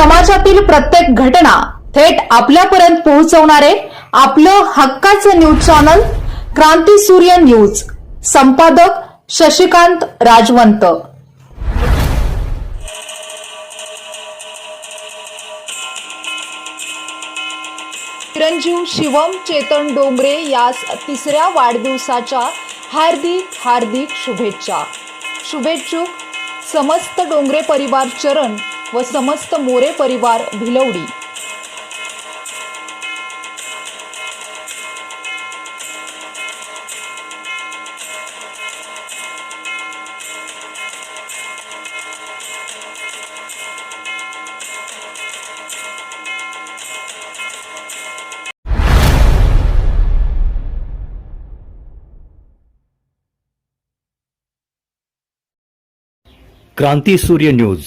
समाजातील प्रत्येक घटना थेट आपल्यापर्यंत पोहोचवणारे आपलं हक्काचं न्यूज चॅनल क्रांती सूर्य न्यूज. संपादक शशिकांत राजवंत. चिरंजीव शिवम चेतन डोंगरे यास तिसऱ्या वाढदिवसाच्या हार्दिक हार्दिक शुभेच्छा. शुभेच्छुक समस्त डोंगरे परिवार चरण व समस्त मोरे परिवार भिलवडी. क्रांती सूर्य न्यूज.